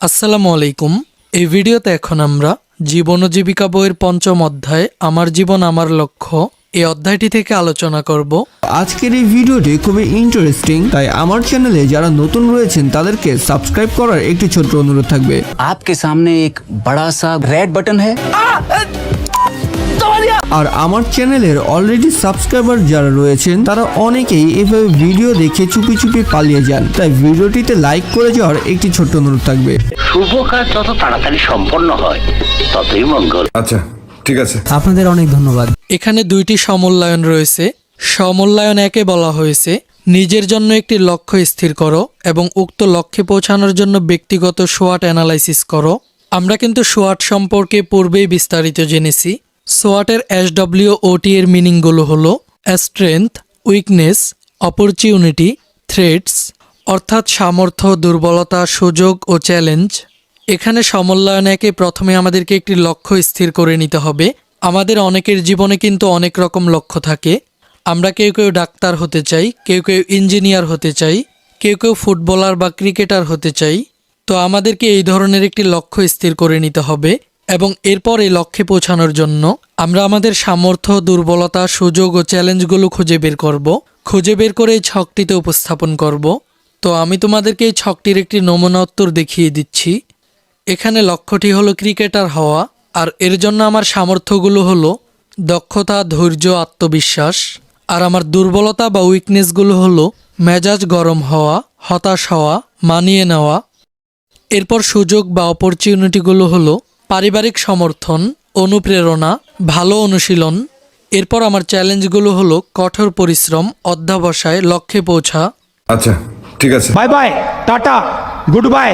আসসালামু আলাইকুম এই ভিডিওতে এখন আমরা জীবন ও জীবিকা বইয়ের পঞ্চম অধ্যায় আমার জীবন আমার লক্ষ্য এই অধ্যায়টি থেকে আলোচনা করব আজকের এই ভিডিওটি খুবই ইন্টারেস্টিং তাই আমার চ্যানেলে যারা নতুন রয়েছেন তাদেরকে সাবস্ক্রাইব করার একটি ছোট্ট অনুরোধ থাকবে आपके सामने एक बड़ा सा रेड बटन है আর আমার চ্যানেলের অলরেডি সাবস্ক্রাইবার যারা রয়েছেন তারা অনেকেই এভাবে ভিডিও দেখে চুপি চুপি পালিয়ে যান। তাই ভিডিওটিতে লাইক করে যাওয়ার একটি ছোট্ট অনুরোধ থাকবে। শুভ কাজ যত তাড়াতাড়ি সম্পন্ন হয় ততই মঙ্গল। আচ্ছা ঠিক আছে। আপনাদের অনেক ধন্যবাদ। এখানে দুইটি সমূল্যায়ন রয়েছে। সমূল্যায়ন একে বলা হয়েছে নিজের জন্য একটি লক্ষ্য স্থির করো এবং উক্ত লক্ষ্যে পৌঁছানোর জন্য ব্যক্তিগত সোয়াট অ্যানালাইসিস করো। আমরা কিন্তু সোয়াট সম্পর্কে পূর্বেই বিস্তারিত জেনেছি। সোয়াটের এস ডব্লিউ ওটি এর মিনিংগুলো হলো স্ট্রেংথ উইকনেস অপরচুনিটি থ্রেটস অর্থাৎ সামর্থ্য, দুর্বলতা, সুযোগ ও চ্যালেঞ্জ এখানে সমল্যায়নেকে প্রথমে আমাদেরকে একটি লক্ষ্য স্থির করে নিতে হবে। আমাদের অনেকের জীবনে কিন্তু অনেক রকম লক্ষ্য থাকে। আমরা কেউ কেউ ডাক্তার হতে চাই, কেউ কেউ ইঞ্জিনিয়ার হতে চাই, কেউ কেউ ফুটবলার বা ক্রিকেটার হতে চাই। তো আমাদেরকে এই ধরনের একটি লক্ষ্য স্থির করে নিতে হবে। এবং এরপর এই লক্ষ্যে পৌঁছানোর জন্য আমরা আমাদের সামর্থ্য, দুর্বলতা, সুযোগ ও চ্যালেঞ্জগুলো খুঁজে বের করব। খুঁজে বের করে এই ছকটিতে উপস্থাপন করব। তো আমি তোমাদেরকে এই ছকটির একটি নমুনা উত্তর দেখিয়ে দিচ্ছি। এখানে লক্ষ্যটি হলো ক্রিকেটার হওয়া, আর এর জন্য আমার সামর্থ্যগুলো হলো দক্ষতা, ধৈর্য, আত্মবিশ্বাস। আর আমার দুর্বলতা বা উইকনেসগুলো হলো মেজাজ গরম হওয়া, হতাশ হওয়া, মানিয়ে নেওয়া। এরপর সুযোগ বা অপরচুনিটিগুলো হলো পারিবারিক সমর্থন অনুপ্রেরণা ভালো অনুশীলন। এরপর আমার চ্যালেঞ্জগুলো হলো কঠোর পরিশ্রম অধ্যাবসায় লক্ষ্যে পৌঁছা। আচ্ছা ঠিক আছে। Bye bye tata good bye.